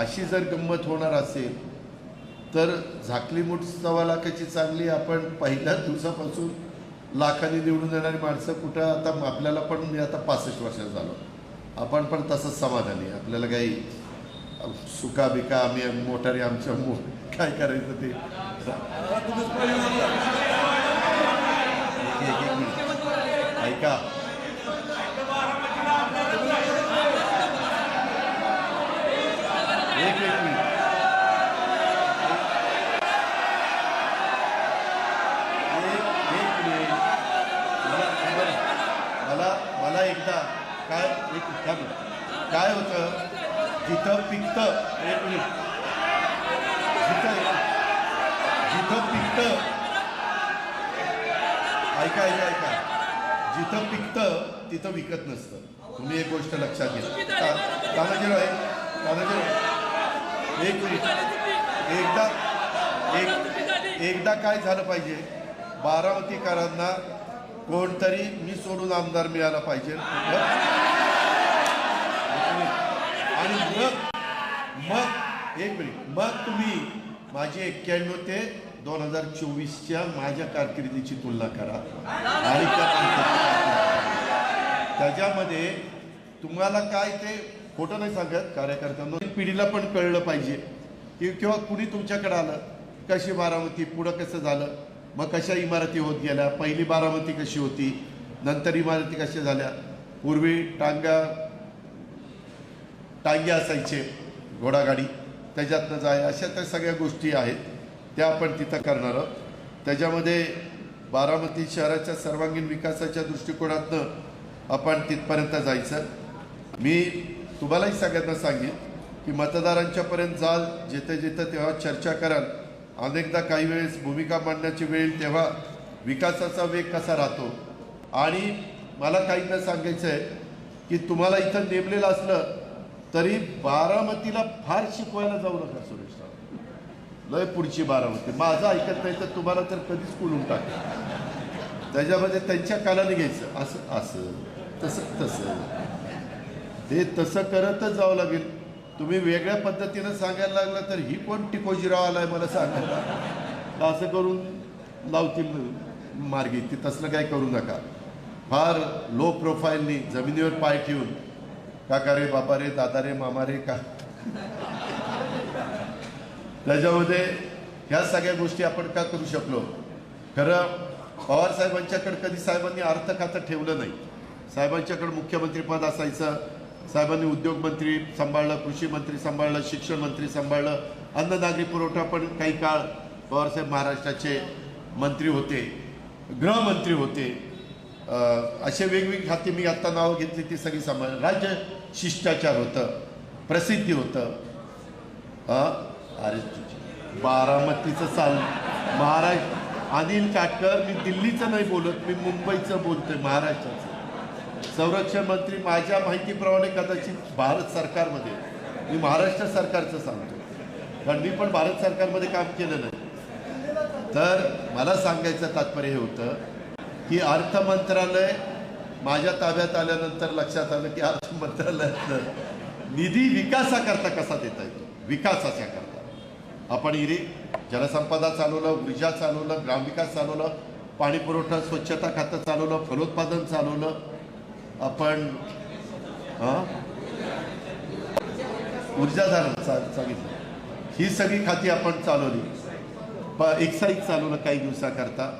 अशी जर गंमत होणार असेल तर झाकली मूठ सव्वा लाखाची चांगली आपण पहिल्याच दिवसापासून लाखांनी निवडून येणारी माणसं कुठं आता आपल्याला पण मी आता पासष्ट वर्षाचा झालो. आपण पण तसंच समाधानी आपल्याला काही सुका बिका आम्ही मोटारी आमच्या मो काय करायचं ते? ऐका एक एक मिनिट एक एक मिनिट मला बरं. मला मला एकदा काय एक थांब. काय होतं जिथं पिकतं एक मिनिट जिथं जिथं पिकतं ऐका ऐका ऐका. जिथं पिकतं तिथं विकत नसतं. तुम्ही एक गोष्ट लक्षात घ्या. तानाजीराव आहे. तानाजीराव एक मिनिट. एकदा एक एकदा काय झालं पाहिजे? बारामतीकरांना कोणतरी मी सोडून आमदार मिळाला पाहिजे. आणि मग मग एक मिनिट. मग तुम्ही माझी एक्क्याण्णव ते दोन हजार चोवीसच्या माझ्या कारकिर्दीची तुलना करा. आणि त्याच्यामध्ये तुम्हाला काय ते खोटं नाही सांगत कार्यकर्त्यांना. पिढीला पण कळलं पाहिजे की किंवा कुणी तुमच्याकडे आलं कशी बारामती पुढं कसं झालं मग कशा इमारती होत गेल्या पहिली बारामती कशी होती नंतर इमारती कशा झाल्या पूर्वी टांग्या टांगे असायचे घोडागाडी. त्याच्यातनं जाय अशा त्या सगळ्या गोष्टी आहेत. त्या आपण तिथं करणार आहोत. त्याच्यामध्ये बारामती शहराच्या सर्वांगीण विकासाच्या दृष्टिकोनातनं आपण तिथपर्यंत जायचं. मी तुम्हालाही सगळ्यांना सांगेन की मतदारांच्यापर्यंत जाल जिथे जिथं तेव्हा चर्चा कराल अनेकदा काही वेळेस भूमिका मांडण्याची वेळ तेव्हा विकासाचा वेग कसा राहतो. आणि मला काहींना सांगायचं आहे की तुम्हाला इथं नेमलेलं असलं तरी बारामतीला फार शिकवायला जाऊ नका सुरेश राव. लय पुढची बारामती. माझं ऐकत नाही तर तुम्हाला तर कधीच कुलून टाक त्याच्यामध्ये त्यांच्या कालाने घ्यायचं. असं असं तसं तसं. ते तसं करतच जावं लागेल. तुम्ही वेगळ्या पद्धतीनं सांगायला लागला तर ही कोण टिकोजीराव आलाय मला सांगायला तर असं करून लावतील मार्गी. ते तसलं काय करू नका. फार लो प्रोफाईलनी जमिनीवर पाय ठेवून काका रे बाबा रे दादा रे मामा रे का? त्याच्यामध्ये ह्या सगळ्या गोष्टी आपण का करू शकलो? खरं पवार साहेबांच्याकडे कधी साहेबांनी अर्थ खातं ठेवलं नाही. साहेबांच्याकडे मुख्यमंत्रीपद असायचं साहेबांनी उद्योग मंत्री सांभाळलं कृषी मंत्री सांभाळलं शिक्षण मंत्री सांभाळलं अन्न नागरी पुरवठा पण काही काळ पवारसाहेब महाराष्ट्राचे मंत्री होते गृहमंत्री होते. असे वेगवेगळी खाती मी आत्ता नावं घेतली ती सगळी सांभाळ राज्य शिष्टाचार होतं प्रसिद्धी होतं. अरे बारामतीचं चाल. महाराष्ट्र अनिल काटकर मी दिल्लीचं नाही बोलत मी मुंबईचं बोलतोय महाराष्ट्राचं. संरक्षण मंत्री माझ्या माहितीप्रमाणे कदाचित भारत सरकारमध्ये मी महाराष्ट्र सरकारचं सांगतो. कारण मी पण भारत सरकारमध्ये काम केलं नाही. तर मला सांगायचं तात्पर्य हे होतं की अर्थ मंत्रालय माझ्या ताब्यात आल्यानंतर लक्षात आलं की अर्थ मंत्रालयातलं निधी विकासाकरता कसा देता येतो? विकासाच्या करता. आपण इरी जलसंपदा चालवलं ऊर्जा चालवलं ग्रामविकास चालवलं पाणी पुरवठा स्वच्छता खातं चालवलं फलोत्पादन चालवलं आपण हां? ऊर्जा झालं सांगितलं. ही सगळी खाती आपण चालवली. प एक्साईज चालवलं काही दिवसाकरता.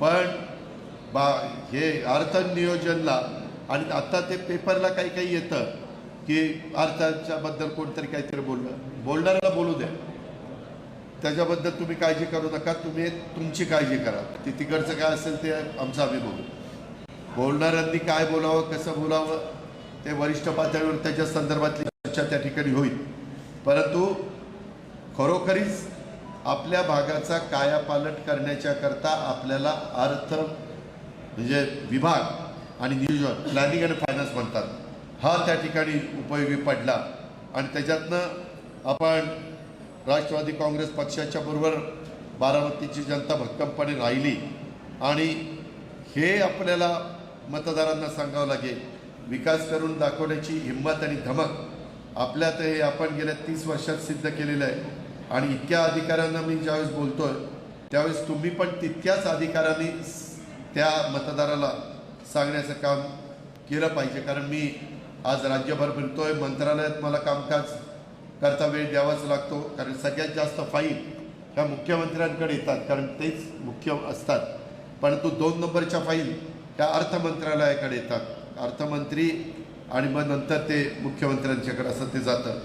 पण बा हे अर्थ नियोजनला आणि आता ते पेपरला काही काही येतं की अर्थाच्याबद्दल कोणतरी काहीतरी बोललं बोलणाऱ्याला बोलू द्या. त्याच्याबद्दल तुम्ही काळजी करू नका. तुम्ही तुमची काळजी करा. ती तिकडचं काय असेल ते आमचं आम्ही बोलू बोलणाऱ्यांनी काय बोलावं कसं बोलावं ते वरिष्ठ पातळीवर त्याच्या संदर्भातली चर्चा त्या ठिकाणी होईल. परंतु खरोखरीच आपल्या भागाचा कायापालट करण्याच्या करता आपल्याला अर्थ म्हणजे विभाग आणि नियोजन प्लॅनिंग आणि फायनान्स म्हणतात. हा त्या ठिकाणी उपयोगी पडला. आणि त्याच्यातनं आपण राष्ट्रवादी काँग्रेस पक्षाच्या बरोबर बारामतीची जनता भक्कमपणे राहिली. आणि हे आपल्याला मतदारांना सांगावं लागेल विकास करून दाखवण्याची हिंमत आणि धमक आपल्यात हे आपण गेल्या तीस वर्षात सिद्ध केलेलं आहे. आणि इतक्या अधिकाऱ्यांना मी ज्यावेळेस बोलतोय त्यावेळेस तुम्ही पण तितक्याच अधिकारांनी त्या मतदाराला सांगण्याचं काम केलं पाहिजे. कारण मी आज राज्यभर फिरतोय मंत्रालयात मला कामकाज करता वेळ द्यावाच लागतो. कारण सगळ्यात जास्त फाईल ह्या मुख्यमंत्र्यांकडे येतात. कारण तेच मुख्य असतात. परंतु दोन नंबरच्या फाईल ह्या अर्थमंत्रालयाकडे येतात. अर्थमंत्री आणि मग नंतर ते मुख्यमंत्र्यांच्याकडे असं ते जातं.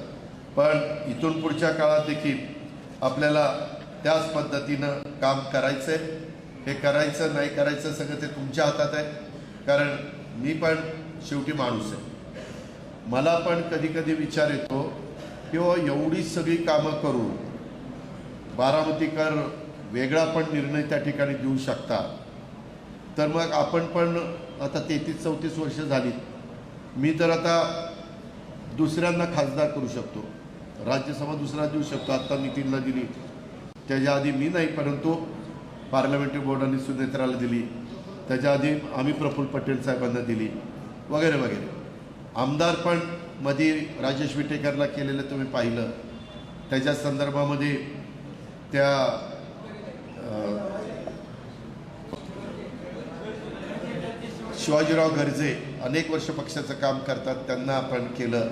पण इथून पुढच्या काळात देखील आपल्याला त्याच पद्धतीनं काम करायचं आहे हे करायचं नाही करायचं सगळं ते तुमच्या हातात आहे. कारण मी पण शेवटी माणूस आहे. मला पण कधी कधी विचार येतो की हो एवढी सगळी कामं करू बारामतीकर वेगळा पण निर्णय त्या ठिकाणी देऊ शकता. तर मग आपण पण आता तेहतीस चौतीस वर्ष झाली मी तर आता दुसऱ्यांना खासदार करू शकतो. राज्यसभा दुसरा देऊ शकतो. आत्ता नितीनला दिली. त्याच्या आधी मी नाही परंतु पार्लमेंटरी बोर्डाने सुनेत्राला दिली. त्याच्या आधी आम्ही प्रफुल्ल पटेल साहेबांना दिली. वगैरे वगैरे. आमदार पण मध्ये राजेश विटेकरला केलेलं तुम्ही पाहिलं. त्याच्या संदर्भामध्ये त्या शिवाजीराव गर्जे अनेक वर्ष पक्षाचं काम करतात त्यांना आपण केलं.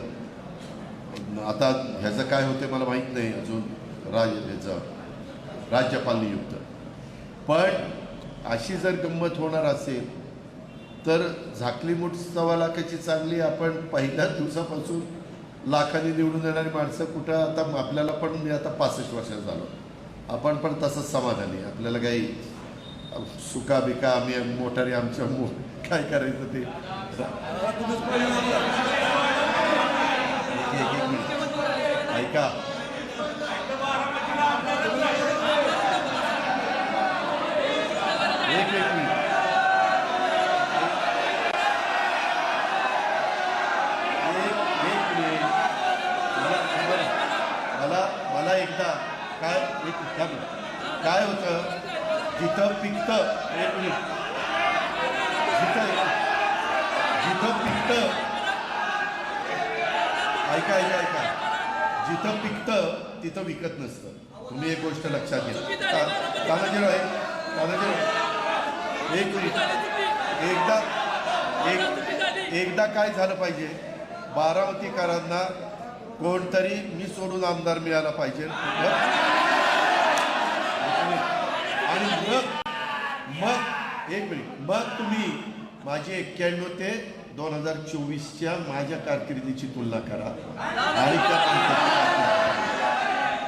आता ह्याचं काय होते मला माहीत नाही अजून. राज ह्याचं राज्यपाल नियुक्त. पण अशी जर गंमत होणार असेल तर झाकली मूठ सव्वा लाखाची चांगली आपण पहिल्याच दिवसापासून लाखाने निवडून येणारी माणसं कुठं आता आपल्याला पण मी आता पासष्ट वर्षात झालो. आपण पण तसंच समाधानी. आपल्याला काही सुका बिका आम्ही मोटारी आमच्या मो काय करायचं ते? ऐका एक एक मिनिट एक एक मिनिट मला बरं. मला मला एकदा काय एक काय काय होतं जिथं पिकतं. एक मिनिट. जिथं जिथं पिकतं. ऐका ऐका ऐका. जिथं पिकतं तिथं विकत नसतं. तुम्ही एक गोष्ट लक्षात घ्या. तानाजीराव आहे. तानाजीराव. एक मिनिट. एकदा एक एकदा काय झालं पाहिजे? बारामतीकरांना कोणतरी मी सोडून आमदार मिळाला पाहिजे आणि मग मग एक मिनिट. मग तुम्ही माझी एक्क्याण्णव ते दोन हजार चोवीसच्या माझ्या कारकिर्दीची तुलना करा. आणि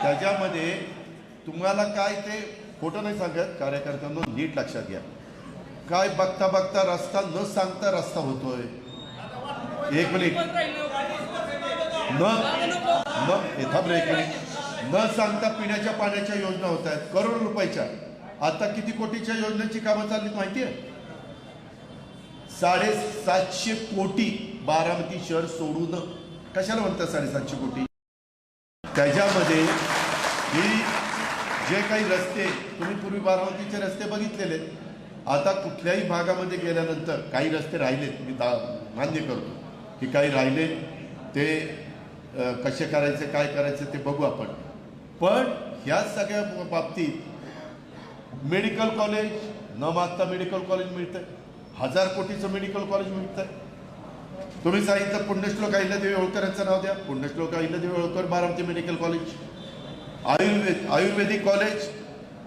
त्याच्यामध्ये तुम्हाला काय ते खोटं नाही सांगत कार्यकर्त्यांना नीट लक्षात घ्या. काय बघता बघता रस्ता न सांगता रस्ता होतोय. एक मिनिट. न न हे एक मिनिट. न सांगता पिण्याच्या पाण्याच्या योजना होत आहेत करोड रुपयाच्या. आता किती कोटीच्या योजनेची कामं चालली माहिती आहे साडेसातशे कोटी बारामती शहर सोडून. कशाला म्हणतात साडेसातशे कोटी? त्याच्यामध्ये ही जे काही रस्ते तुम्ही पूर्वी बारामतीचे रस्ते बघितलेले. आता कुठल्याही भागामध्ये गेल्यानंतर काही रस्ते राहिलेत मी दा मान्य करतो. की काही राहिले ते कसे करायचे काय करायचे ते बघू आपण. पण ह्या सगळ्या बाबतीत मेडिकल कॉलेज न मागता मेडिकल कॉलेज मिळतंय. हजार कोटीचं मेडिकल कॉलेज मिळतंय. तुम्ही सांगितलं पुण्यश्लोक अहिल्यादेवी होळकरांचं नाव द्या. पुण्यश्लोक Ahilyadevi Holkar Baramati medical college. Ayurveda ayurvedic college.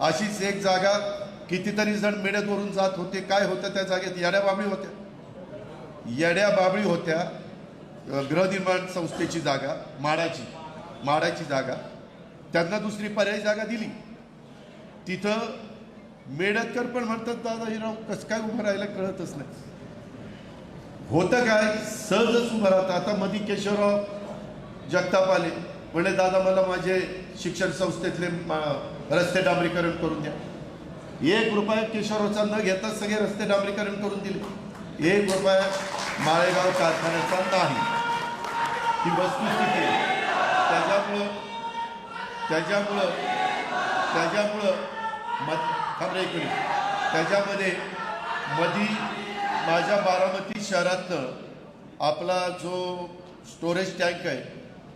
अशीच एक जागा कितीतरी जण मेड्यातवरून जात होते. काय होतं त्या जागेत? येड्या बाबळी होत्या. येड्या बाबळी होत्या गृहनिर्माण संस्थेची जागा माडाची माडाची जागा. त्यांना दुसरी पर्यायी जागा दिली. तिथं मेडतकर पण म्हणतात दादा हिराव कसं काय उभं राहायला कळतच नाही. होतं काय? सहजच उभं राहतं. आता मधी केशवराव जगताप आले. म्हणे दादा मला माझे शिक्षण संस्थेतले रस्ते डांबरीकरण करून द्या. एक रुपया केशवरावचा न घेता सगळे रस्ते डांबरीकरण करून दिले. एक रुपया माळेगाव कारखान्याचा नाही. ही वस्तुस्थिती आहे. त्याच्यामुळं त्याच्यामुळं त्याच्यामुळं मध थांब एक मिनिट त्याच्यामध्ये मधी माझ्या बारामती शहरातनं आपला जो स्टोरेज टँक आहे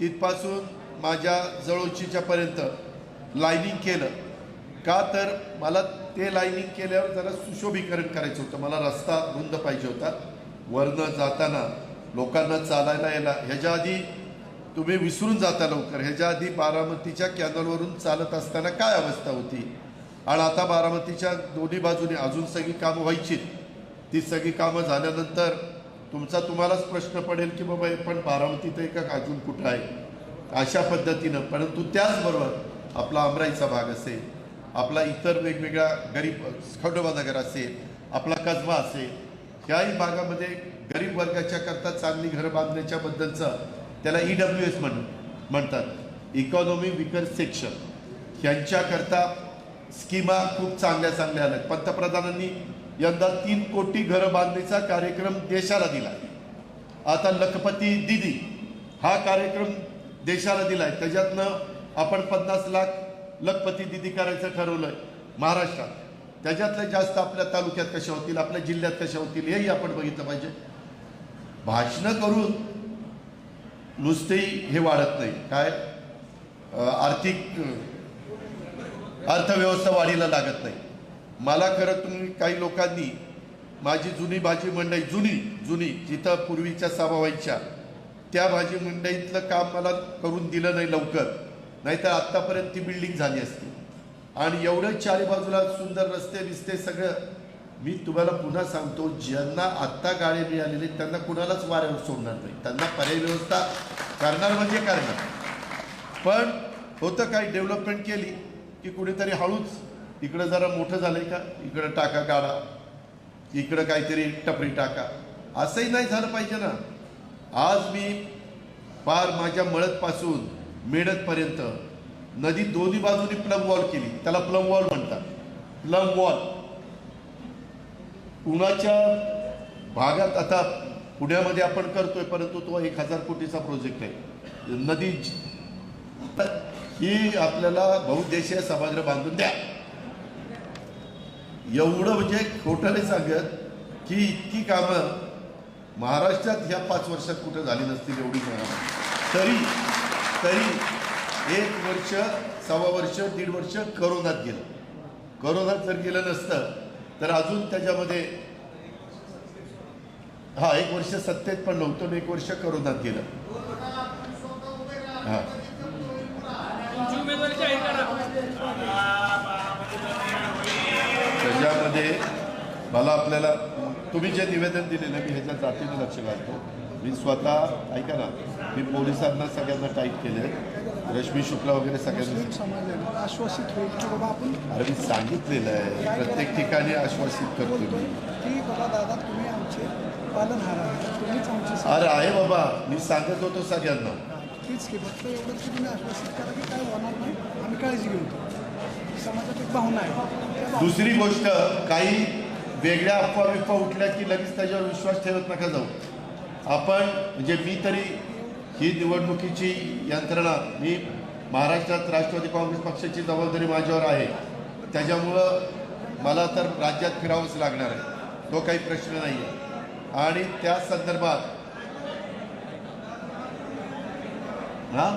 तिथपासून माझ्या जवळचीच्यापर्यंत लायनिंग लाईनिंग केलं. का तर मला ते लाईनिंग केल्यावर जरा सुशोभीकरण करायचं होतं. मला रस्ता रुंद पाहिजे होता. वरनं जाताना लोकांना चालायला यायला ह्याच्या आधी तुम्ही विसरून जाता लवकर. ह्याच्या आधी बारामतीच्या कॅनलवरून चालत असताना काय अवस्था होती? आणि आता बारामतीच्या दोन्ही बाजूने अजून सगळी कामं व्हायची ती सगळी कामं झाल्यानंतर तुमचा तुम्हालाच प्रश्न पडेल की बाबा हे पण बारामतीत आहे का अजून कुठं आहे? अशा पद्धतीनं परंतु त्याचबरोबर आपला अमराईचा भाग असेल आपला इतर वेगवेगळ्या गरीब खंडोबानगर असेल आपला कसबा असेल ह्याही भागामध्ये गरीब वर्गाच्या करता चांगली घरं बांधण्याच्या बद्दलचं त्याला ई डब्ल्यू एस म्हण म्हणतात. इकॉनॉमी विकर सेक्शन ह्यांच्याकरता स्कीमा खूप चांगल्या चांगल्या आल्या पंतप्रधानांनी यंदा तीन कोटी घरं बांधणीचा कार्यक्रम देशाला दिला. आता लखपती दिदी हा कार्यक्रम देशाला दिला आहे त्याच्यातनं आपण पन्नास लाख लखपती दिदी करायचं ठरवलंय महाराष्ट्रात. त्याच्यातले जास्त आपल्या तालुक्यात कशा होतील आपल्या जिल्ह्यात कशा होतील हेही आपण बघितलं पाहिजे. भाषणं करून नुसतेही हे वाढत नाही. काय? आर्थिक अर्थव्यवस्था वाढीला लागत नाही. मला खरं तुम्ही काही लोकांनी माझी जुनी भाजी मंडई जुनी जुनी जिथं पूर्वीच्या सभा व्हायच्या त्या भाजी मंडईतलं काम मला करून दिलं नाही लवकर. नाहीतर आत्तापर्यंत ती बिल्डिंग झाली असती. आणि एवढं चारी बाजूला सुंदर रस्ते बिस्ते सगळं मी तुम्हाला पुन्हा सांगतो ज्यांना आत्ता गाडी मिळालेली त्यांना कुणालाच वाऱ्यावर सोडणार नाही. त्यांना पर्याय व्यवस्था करणार म्हणजे करणार. पण होतं काही डेव्हलपमेंट केली. की कुणीतरी हळूच इकडं जरा मोठं झालंय का? इकडं टाका गाडा. इकडं काहीतरी टपरी टाका. असंही नाही झालं पाहिजे ना. आज मी पार माझ्या मळतपासून मेडतपर्यंत नदी दोन्ही बाजूनी प्लम वॉल केली. त्याला प्लम वॉल म्हणतात. Plum wall. पुण्याच्या भागात आता पुण्यामध्ये आपण करतोय परंतु तो एक हजार कोटीचा प्रोजेक्ट आहे. नदी की आपल्याला बहुद्देशीय सभागृह बांधून द्या. एवढं म्हणजे खोटं नाही सांगत की इतकी कामं महाराष्ट्रात ह्या पाच वर्षात कुठं झाली नसतील एवढी कामं. तरी तरी एक वर्ष सव्वा वर्ष दीड वर्ष करोनात गेलं. करोनात जर गेलं नसतं तर अजून त्याच्यामध्ये हा एक वर्ष सत्तेत पण नव्हतं एक वर्ष करोनात गेलं. हा. त्याच्यामध्ये मला आपल्याला तुम्ही जे निवेदन दिलेलं मी ह्याच्या जातीने लक्ष घालतो. मी स्वतः ऐका ना मी पोलिसांना सगळ्यांना टाईप केले रश्मी शुक्ला वगैरे सगळ्यांना आश्वासित होईल अरे मी सांगितलेलं आहे. प्रत्येक ठिकाणी आश्वासित करतो मी. दादा तुम्ही आमचे अरे आहे बाबा. मी सांगत होतो सगळ्यांना. तीच की फक्त एवढंच की तुम्ही आश्वासित करा की काय होणार नाही. आम्ही काळजी घेऊ समाजात एक भावना आहे. दुसरी गोष्ट काही वेगळ्या अफवा बिफवा उठल्या की लगेच त्याच्यावर विश्वास ठेवत नका जाऊ. आपण म्हणजे मी तरी ही निवडणुकीची यंत्रणा मी महाराष्ट्रात राष्ट्रवादी काँग्रेस पक्षाची जबाबदारी माझ्यावर आहे. त्याच्यामुळं मला तर राज्यात फिरावंच लागणार आहे. तो काही प्रश्न नाही आहे आणि त्या संदर्भात हां